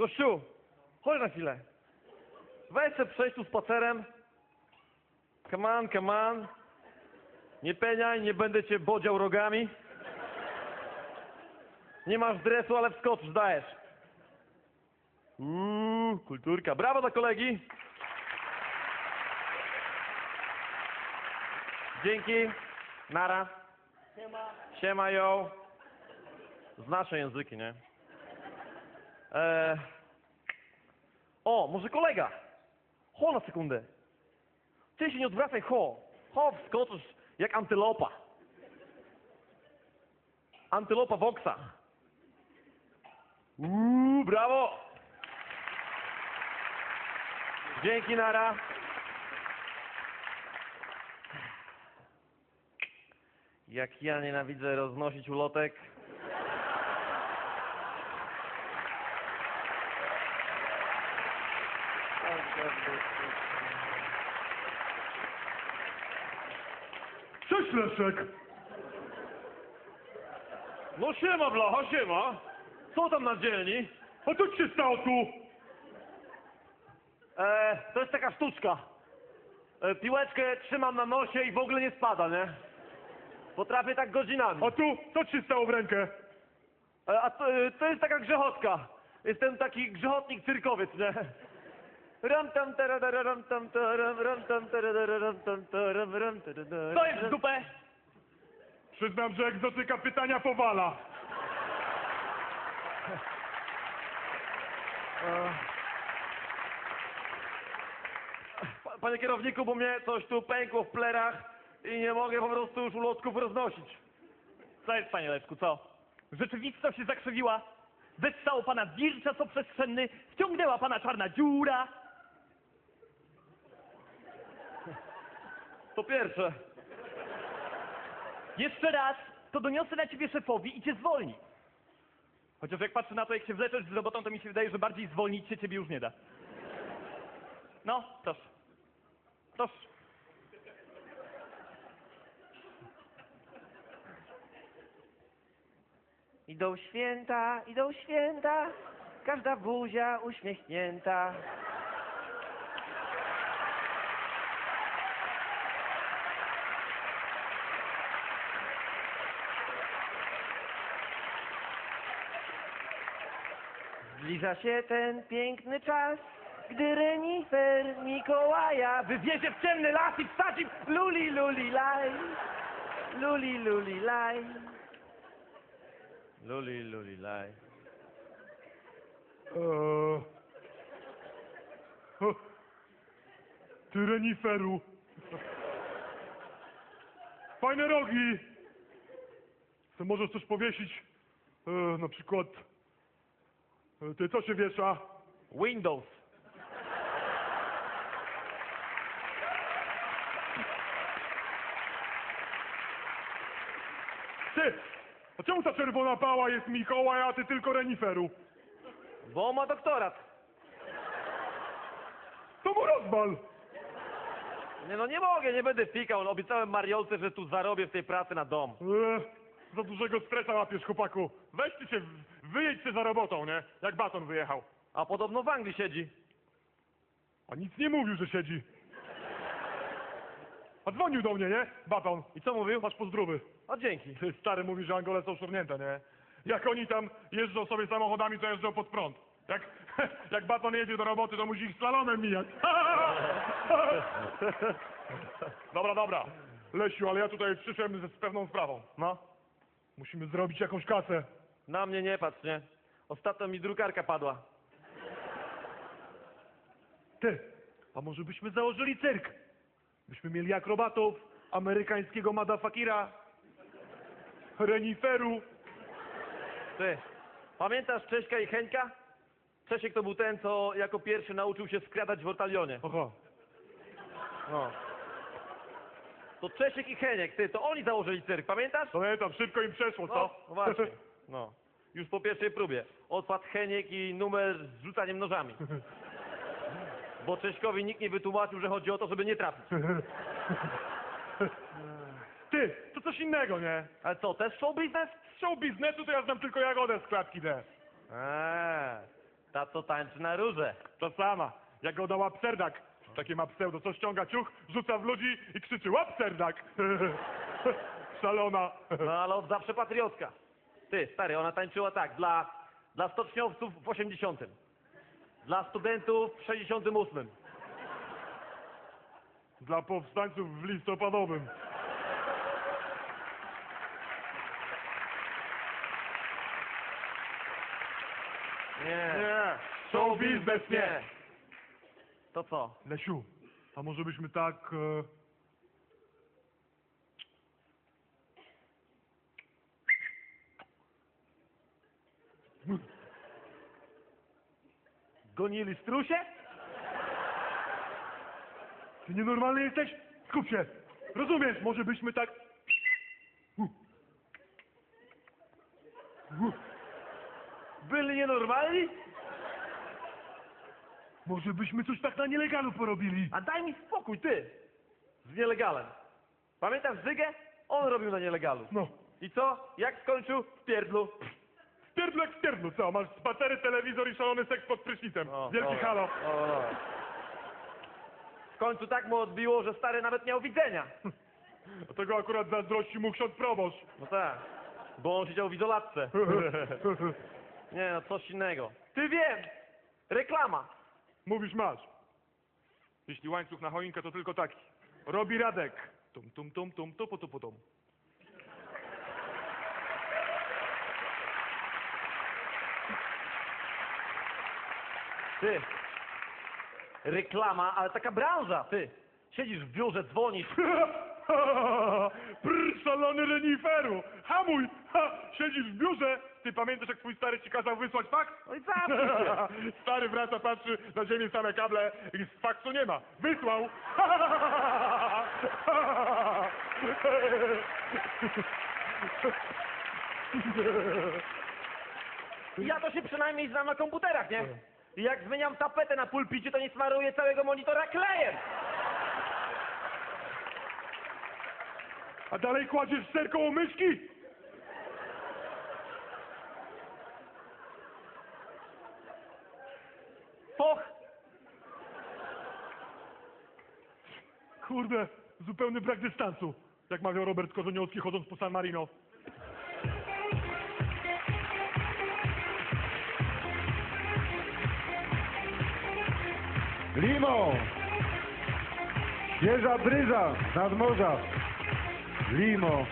Gościu, chodź na chwilę. Weź se przejść tu spacerem. Come on, come on. Nie peniaj, nie będę cię bodział rogami. Nie masz dresu, ale wskoczysz, dajesz. Uuu, kulturka. Brawo dla kolegi. Dzięki. Nara. Siema. Siema, yo. Znacze języki, nie? Eee... O, może kolega. Ho na sekundę. Ty się nie odwracaj, ho. Ho, wskoczysz jak antylopa. Antylopa w oksach. Uuu, brawo. Dzięki, Nara. Jak ja nienawidzę roznosić ulotek. Cześć Leszek! No siema, blacha, siema. Co tam na dzielni? A co ci się stało tu? E, to jest taka sztuczka. E, piłeczkę trzymam na nosie i w ogóle nie spada, nie? Potrafię tak godzinami. A tu, co ci się stało w rękę? E, a to, e, to jest taka grzechotka. Jestem taki grzechotnik cyrkowiec, nie? Ram tam taradara, ram tam taram, ram tam taradara, ram tam taram, ram taradara. To jest w dupę! Przyznam, że egzotyka pytania powala. Pa- Panie kierowniku, bo mnie coś tu pękło w plerach i nie mogę po prostu już ulotków roznosić. Co jest, panie Leszku, co? Rzeczywistość się zakrzywiła? Zestało pana wir czasoprzestrzenny? Wciągnęła pana czarna dziura? To pierwsze. Jeszcze raz, to doniosę na ciebie szefowi i cię zwolni. Chociaż jak patrzę na to, jak się wleczesz z robotą, to mi się wydaje, że bardziej zwolnić się ciebie już nie da. No, proszę. Proszę. Idą święta, idą święta, każda buzia uśmiechnięta. Zbliża się ten piękny czas, gdy renifer Mikołaja wywiezie w ciemny las i wsadzi w luli luli laj. Luli luli laj. Luli, luli, laj. Eee... ho. Ty reniferu. Fajne rogi. To możesz coś powiesić? E, na przykład... E, ty, co się wiesza? Windows. Ty! A czemu ta czerwona pała jest Mikołaj, a ty tylko reniferu? Bo ma doktorat. To mu rozwal! Nie no nie mogę, nie będę fikał. No, obiecałem Mariolce, że tu zarobię w tej pracy na dom. Eee, za dużego stresa łapiesz, chłopaku. Weź ty się, wyjedź się za robotą, nie? Jak baton wyjechał. A podobno w Anglii siedzi. A nic nie mówił, że siedzi. A dzwonił do mnie, nie? Baton. I co mówił? Masz pozdrowy. A dzięki. Ty stary mówi, że Angole są szurnięte, nie? Jak oni tam jeżdżą sobie samochodami, to jeżdżą pod prąd. Jak, jak baton jedzie do roboty, to musi ich slalomem mijać. dobra, dobra. Lesiu, ale ja tutaj przyszedłem z, z pewną sprawą. No, Musimy zrobić jakąś kasę. na mnie nie patrz, nie? Ostatnio mi drukarka padła. Ty, a może byśmy założyli cyrk? Byśmy mieli akrobatów, amerykańskiego madafakira, reniferu. Ty, pamiętasz Cześka i Heńka? Czesiek to był ten, co jako pierwszy nauczył się skradać w ortalionie. Oho. No. To Czesiek i Heniek, ty, to oni założyli cyrk, pamiętasz? Pamiętam, szybko im przeszło, No, co? no właśnie. No. Już po pierwszej próbie. Odpadł Heniek i numer z rzucaniem nożami. Bo Cześkowi nikt nie wytłumaczył, że chodzi o to, żeby nie trafić. Ty, to coś innego, nie? Ale co, też show biznes? Z show biznesu to ja znam tylko Jagodę z klatki D. Eee, Ta, co tańczy na róże. Ta sama. Jak go dała pserdak. Takie ma pseudo, co ściąga ciuch, rzuca w ludzi i krzyczy łap serdak. Szalona. No ale od zawsze patriotka. Ty, stary, ona tańczyła tak, dla, dla stoczniowców w 80. Dla studentów w 68. Dla powstańców w listopadowym. Nie. Nie, show biznes nie. To co? Lesiu, a może byśmy tak... E... Gonili strusie? Ty nienormalny jesteś? Skup się. Rozumiesz, może byśmy tak... Byli nienormalni? Może byśmy coś tak na nielegalu porobili. A daj mi spokój, ty! Z nielegalem. Pamiętasz Zygę? On robił na nielegalu. No. I co? Jak skończył? W pierdlu. Pierdlu jak w pierdlu, co? Masz spacery, telewizor i szalony seks pod prysznicem. O, Wielki dobra. halo. O, dobra. W końcu tak mu odbiło, że stary nawet miał widzenia. A tego akurat zazdrości mu ksiądz proboszcz. No tak. Bo on siedział w izolatce. Nie no, coś innego. Ty wiem! Reklama. Mówisz masz. Jeśli łańcuch na choinkę, to tylko taki. Robi Radek. Tum, tum, tum, tum, tupu, tupu, tum. Ty. Reklama, ale taka branża, ty. Siedzisz w biurze, dzwonisz. Prr, szalony reniferu! Hamuj! Ha, siedzisz w biurze! Ty pamiętasz, jak twój stary ci kazał wysłać faks? Zamknij się. Stary wraca, patrzy na ziemię same kable i z faksu nie ma. Wysłał! Ja to się przynajmniej znam na komputerach, nie? Jak zmieniam tapetę na pulpicie, to nie smaruję całego monitora klejem. A dalej kładziesz ser koło myszki? Foch. Kurde, zupełny brak dystansu. Jak mawiał Robert Korzeniowski chodząc po San Marino. Limo! Świeża bryza z nadmorza. Limo.